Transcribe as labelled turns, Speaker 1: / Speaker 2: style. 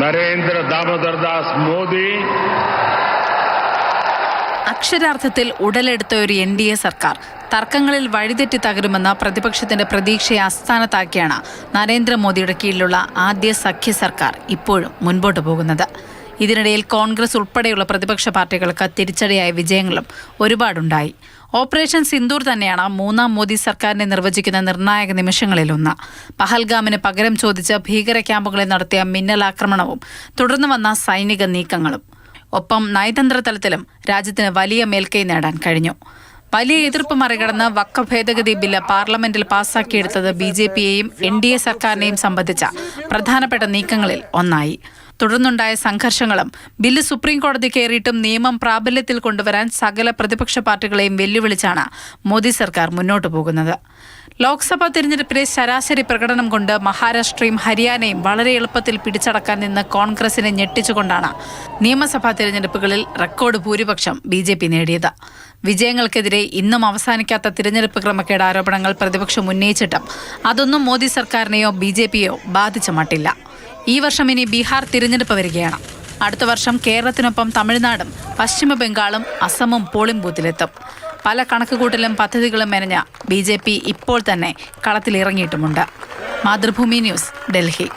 Speaker 1: നരേന്ദ്ര ദാമോദർദാസ് മോദി.
Speaker 2: അക്ഷരാർത്ഥത്തിൽ ഉടലെടുത്ത ഒരു എൻ ഡി എ സർക്കാർ തർക്കങ്ങളിൽ വഴിതെറ്റി തകരുമെന്ന പ്രതിപക്ഷത്തിന്റെ പ്രതീക്ഷയെ അസ്ഥാനത്താക്കിയാണ് നരേന്ദ്രമോദിയുടെ കീഴിലുള്ള ആദ്യ സഖ്യ സർക്കാർ ഇപ്പോഴും മുൻപോട്ട് പോകുന്നത്. ഇതിനിടയിൽ കോൺഗ്രസ് ഉൾപ്പെടെയുള്ള പ്രതിപക്ഷ പാർട്ടികൾക്ക് തിരിച്ചടിയായ വിജയങ്ങളും ഒരുപാടുണ്ടായി. ഓപ്പറേഷൻ സിന്ദൂർ തന്നെയാണ് മൂന്നാം മോദി സർക്കാരിനെ നിർവചിക്കുന്ന നിർണായക നിമിഷങ്ങളിലൊന്ന്. പഹൽഗാമിന് പകരം ചോദിച്ച് ഭീകര ക്യാമ്പുകളിൽ നടത്തിയ മിന്നലാക്രമണവും തുടർന്ന് വന്ന സൈനിക നീക്കങ്ങളും. ഒപ്പം നയതന്ത്ര തലത്തിലും രാജ്യത്തിന് വലിയ മേൽക്കൈ നേടാൻ കഴിഞ്ഞു. വലിയ എതിർപ്പ് മറികടന്ന് വക്ക ഭേദഗതി ബില്ല് പാർലമെന്റിൽ പാസാക്കിയെടുത്തത് ബി ജെ പിയെയും എൻ ഡി എ സർക്കാരിനെയും സംബന്ധിച്ച പ്രധാനപ്പെട്ട നീക്കങ്ങളിൽ ഒന്നായി. തുടർന്നുണ്ടായ സംഘർഷങ്ങളും ബില്ല് സുപ്രീം കോടതി കയറിയിട്ടും നിയമം പ്രാബല്യത്തിൽ കൊണ്ടുവരാൻ സകല പ്രതിപക്ഷ പാർട്ടികളെയും വെല്ലുവിളിച്ചാണ് മോദി സർക്കാർ മുന്നോട്ടു പോകുന്നത്. ലോക്സഭാ തിരഞ്ഞെടുപ്പിലെ ശരാശരി പ്രകടനം കൊണ്ട് മഹാരാഷ്ട്രയും ഹരിയാനയും വളരെ എളുപ്പത്തിൽ പിടിച്ചടക്കാൻ നിന്ന് കോൺഗ്രസിനെ ഞെട്ടിച്ചുകൊണ്ടാണ് നിയമസഭാ തിരഞ്ഞെടുപ്പുകളിൽ റെക്കോർഡ് ഭൂരിപക്ഷം ബി ജെ പി നേടിയത്. വിജയങ്ങൾക്കെതിരെ ഇന്നും അവസാനിക്കാത്ത തിരഞ്ഞെടുപ്പ് ക്രമക്കേട് ആരോപണങ്ങൾ പ്രതിപക്ഷം ഉന്നയിച്ചിട്ടും അതൊന്നും മോദി സർക്കാരിനെയോ ബി ജെ പിയോ ബാധിച്ച മട്ടില്ല. ഈ വർഷം ഇനി ബീഹാർ തിരഞ്ഞെടുപ്പ് വരികയാണ്. അടുത്ത വർഷം കേരളത്തിനൊപ്പം തമിഴ്നാടും പശ്ചിമ ബംഗാളും അസമും പോളിംഗ് ബൂത്തിലെത്തും. പല കണക്കുകൂട്ടലും പദ്ധതികളും മെനഞ്ഞ ബി ഇപ്പോൾ തന്നെ കളത്തിലിറങ്ങിയിട്ടുമുണ്ട്. മാതൃഭൂമി ന്യൂസ് ഡൽഹി.